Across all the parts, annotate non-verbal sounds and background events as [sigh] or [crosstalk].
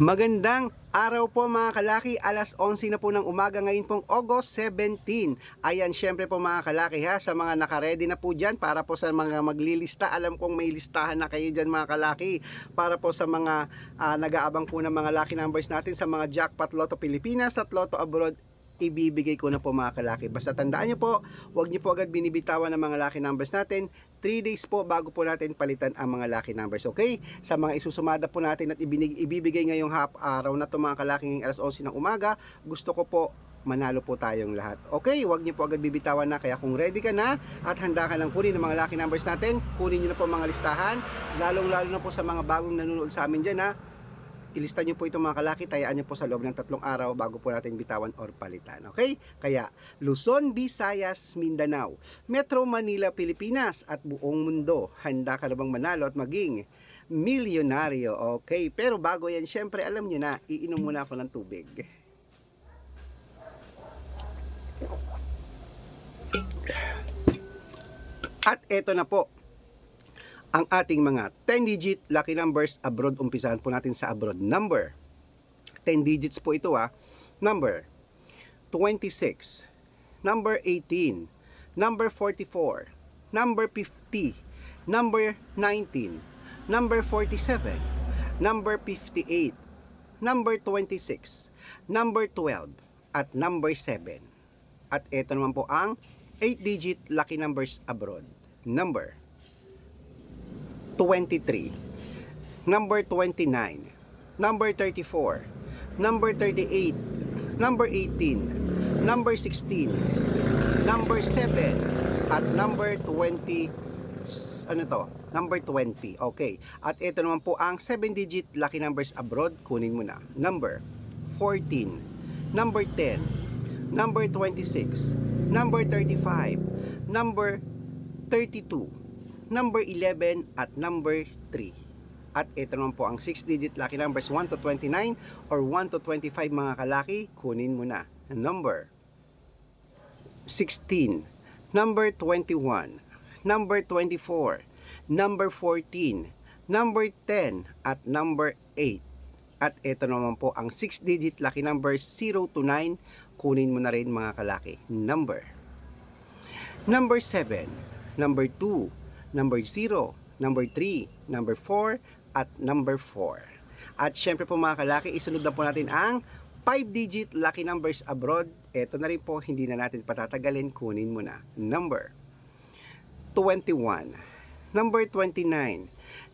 Magandang araw po mga kalaki, alas 11 na po ng umaga ngayon pong August 17. Ayan, syempre po mga kalaki ha, sa mga nakaredy na po dyan para po sa mga maglilista. Alam kong may listahan na kayo dyan mga kalaki para po sa mga ah, nag-aabang po ng mga lucky numbers natin sa mga jackpot Lotto Pilipinas at Lotto Abroad ibibigay ko na po mga kalaki. Basta tandaan nyo po, huwag nyo po agad binibitawan ng mga lucky numbers natin. 3 days po bago po natin palitan ang mga lucky numbers. Okay? Sa mga isusumada po natin at ibinig, ibibigay ngayong half araw na to mga kalaki ngayong alas 11 ng umaga, gusto ko po manalo po tayong lahat. Okay, huwag niyo po agad bibitawan na kaya kung ready ka na at handa ka ng kunin ng mga lucky numbers natin, kunin niyo na po ang mga listahan, lalong lalo na po sa mga bagong nanonood sa amin dyan ha, ilista nyo po itong mga kalaki, tayaan nyo po sa loob ng tatlong araw bago po natin bitawan or palitan. Okay? Kaya, Luzon, Visayas, Mindanao, Metro Manila, Pilipinas, at buong mundo. Handa ka na bang manalo at maging milyonaryo? Okay? Pero bago yan, syempre, alam nyo na, iinom muna ako ng tubig. At eto na po, ang ating mga 10-digit lucky numbers abroad. Umpisahan po natin sa abroad. Number, 10 digits po ito ah. Number, 26. Number 18. Number 44. Number 50. Number 19. Number 47. Number 58. Number 26. Number 12. At number 7. At ito naman po ang 8-digit lucky numbers abroad. Number 23, number 29, number 34, number 38, number 18, number 16, number 7, at number 20, s- ano to? Number 20. Okay. At ito naman po ang 7-digit lucky numbers abroad. Kunin mo na. Number 14, number 10, number 26, number 35, number 32, number 11 at number 3. At ito naman po ang 6-digit lucky numbers 1 to 29 or 1 to 25 mga kalaki, kunin mo na. Number 16, number 21, number 24, number 14, number 10 at number 8. At ito naman po ang 6-digit lucky numbers 0 to 9, kunin mo na rin mga kalaki. Number Number 7, number 2, number 0, number 3, number 4, at number 4. At syempre po mga kalaki, isunod na po natin ang 5-digit lucky numbers abroad. Ito na rin po, hindi na natin patatagalin, kunin mo na. Number 21, number 29,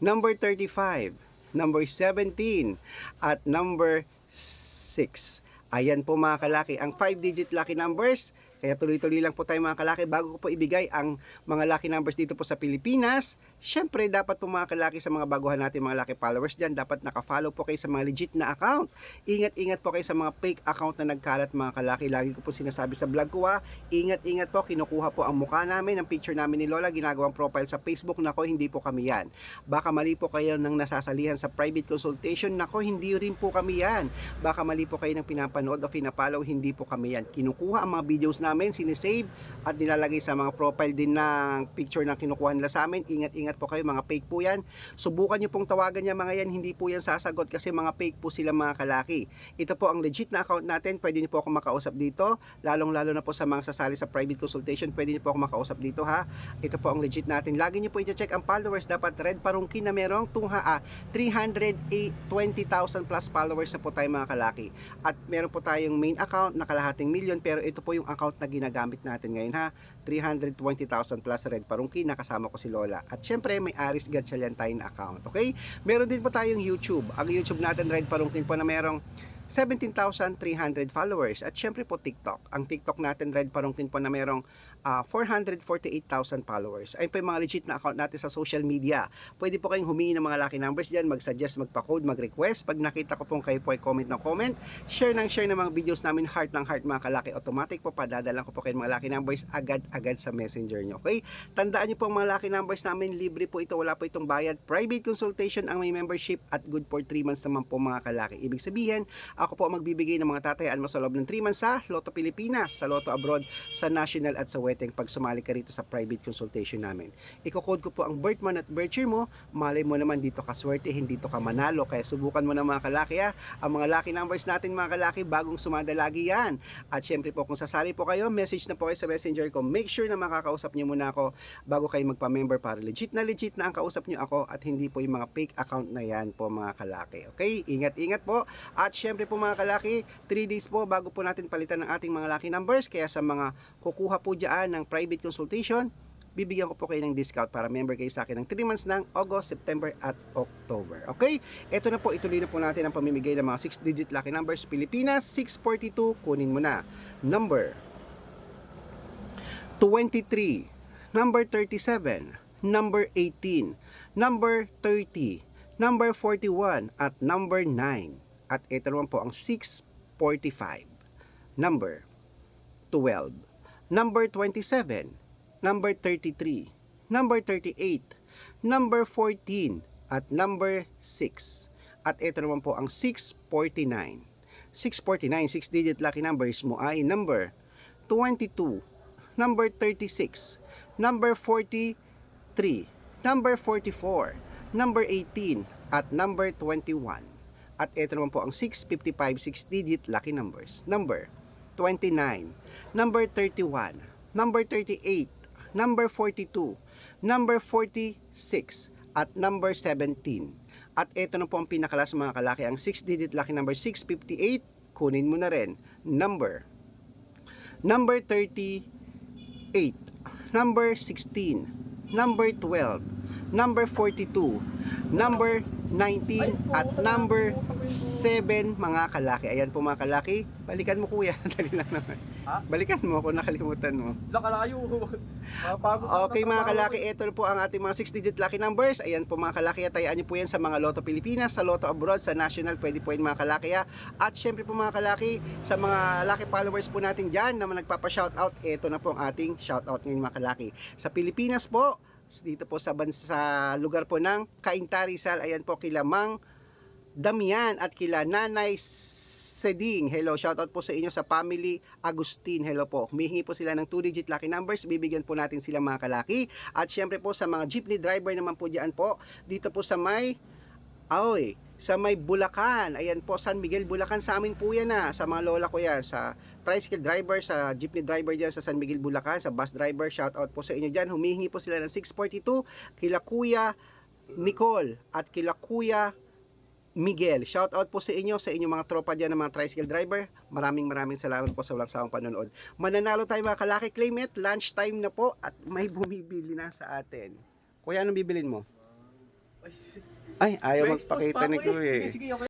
number 35, number 17, at number 6. Ayan po mga kalaki, ang 5-digit lucky numbers. Kaya tuloy-tuloy lang po tayo mga kalaki. Bago ko po ibigay ang mga lucky numbers dito po sa Pilipinas, syempre dapat po mga kalaki sa mga baguhan natin mga lucky followers dyan, dapat nakafollow po kayo sa mga legit na account. Ingat-ingat po kayo sa mga fake account na nagkalat mga kalaki. Lagi ko po sinasabi sa vlog ko ha, ingat-ingat po, kinukuha po ang mukha namin, ang picture namin ni Lola, ginagawang profile sa Facebook, nako hindi po kami yan. Baka mali po kayo ng nasasalihan sa private consultation, nako hindi rin po kami yan. Baka mali po kayo ng pinapanood o pinapollow, hindi po kami yan. Kinukuha ang mga videos namin, sinisave at nilalagay sa mga profile din ng picture na kinukuha nila sa amin. Ingat-ingat po kayo, mga fake po yan. Subukan nyo pong tawagan niya mga yan, hindi po yan sasagot kasi mga fake po sila mga kalaki. Ito po ang legit na account natin, pwede niyo po ako makausap dito, lalong-lalo na po sa mga sasali sa private consultation, pwede niyo po ako makausap dito ha. Ito po ang legit natin. Lagi niyo po i-check ang followers, dapat red parungkin na merong tungha ah, 320,000 plus followers na po tayo mga kalaki. At meron po tayong main account na kalahating million pero ito po yung account na ginagamit natin ngayon ha. 320,000 plus red parungki nakasama ko si Lola. At syempre may Aris Gatchaliantine account. Okay? Meron din po tayong YouTube. Ang YouTube natin red parungkin po na merong 17,300 followers. At syempre po TikTok. Ang TikTok natin red parungkin po na merong ah, 448,000 followers. Ayun po yung mga legit na account natin sa social media. Pwede po kayong humingi ng mga lucky numbers dyan, mag-suggest, magpa-code, mag-request. Pag nakita ko pong kayo po ay comment ng comment, share ng share ng mga videos namin, heart ng heart mga kalaki, automatic po, padadalan ko po kayo ng mga lucky numbers agad-agad sa messenger nyo. Okay? Tandaan nyo po ang mga lucky numbers namin, libre po ito, wala po itong bayad. Private consultation ang may membership at good for 3 months naman po mga kalaki. Ibig sabihin, ako po ang magbibigay ng mga tatayaan mo sa loob ng 3 months sa Lotto Pilipinas, sa Lotto Abroad, sa National at sa Wet swerte pag sumali ka rito sa private consultation namin. Iko-code ko po ang birth month at birth year mo. Malay mo naman dito ka swerte, hindi dito ka manalo. Kaya subukan mo na mga kalaki ha. Ang mga lucky numbers natin mga kalaki, bagong sumada lagi yan. At syempre po, kung sasali po kayo, message na po kayo sa messenger ko. Make sure na makakausap niyo muna ako bago kayo magpa-member para legit na legit na ang kausap niyo ako at hindi po yung mga fake account na yan po mga kalaki. Okay? Ingat-ingat po. At syempre po mga kalaki, 3 days po bago po natin palitan ng ating mga lucky numbers. Kaya sa mga kukuha po dyan ng private consultation, bibigyan ko po kayo ng discount para member kayo sa akin ng 3 months ng August, September at October. Okay? Ito na po, ituloy na po natin ang pamimigay ng mga 6-digit lucky numbers. Pilipinas, 642, kunin mo na. Number 23, number 37, number 18, number 30, number 41, at number 9. At ito naman po ang 645. Number 12, number 27, number 33, number 38, number 14, at number 6. At ito naman po ang 649. 649, 6 digit lucky numbers mo ay number 22, number 36, number 43, number 44, number 18, at number 21. At ito naman po ang 655, 6 digit lucky numbers. Number 29, number 31, number 38, number 42, number 46, at number 17. At ito na po ang pinakalas mga kalaki, ang 6-digit lucky number 658, kunin mo na rin. Number, number 38, number 16, number 12, number 42, number 19, at number 7 mga kalaki. Ayan po mga kalaki. Balikan mo kuya. [laughs] Dali lang naman. Ha? Balikan mo kung nakalimutan mo. [laughs] Mapagod Okay mga kalaki, ito po ang ating mga 6-digit lucky numbers. Ayan po mga kalaki, tayaan nyo po yan sa mga Lotto Pilipinas, sa Lotto Abroad, sa National, pwede po yan mga kalaki. At syempre po mga kalaki, sa mga lucky followers po natin dyan na nagpapa-shoutout, ito na po ang ating shoutout ngayon mga kalaki. Sa Pilipinas po, dito po sa bansa, sa lugar po ng Cainta Rizal, ayan po kila Mang Damian at kila Nanay Seding. Hello, shoutout po sa inyo sa family Agustin. Hello po. Humihingi po sila ng 2-digit lucky numbers. Bibigyan po natin sila mga kalaki. At syempre po sa mga jeepney driver naman po diyan po. Dito po sa may Aoy, sa may Bulacan. Ayan po, San Miguel, Bulacan. Sa amin po yan na. Sa mga lola ko yan. Sa tricycle driver, sa jeepney driver dyan sa San Miguel, Bulacan. Sa bus driver, shoutout po sa inyo dyan. Humihingi po sila ng 642 kila Kuya Nicole at kila Kuya Miguel. Shout out po sa inyo, sa inyong mga tropa dyan ng mga tricycle driver. Maraming maraming salamat po sa walang sawang panonood. Mananalo tayo mga kalaki claim it. Lunch time na po at may bumibili na sa atin. Kuya, anong bibilin mo? Ay, ayaw magpakita ni Kuya eh. Sige, sige, okay.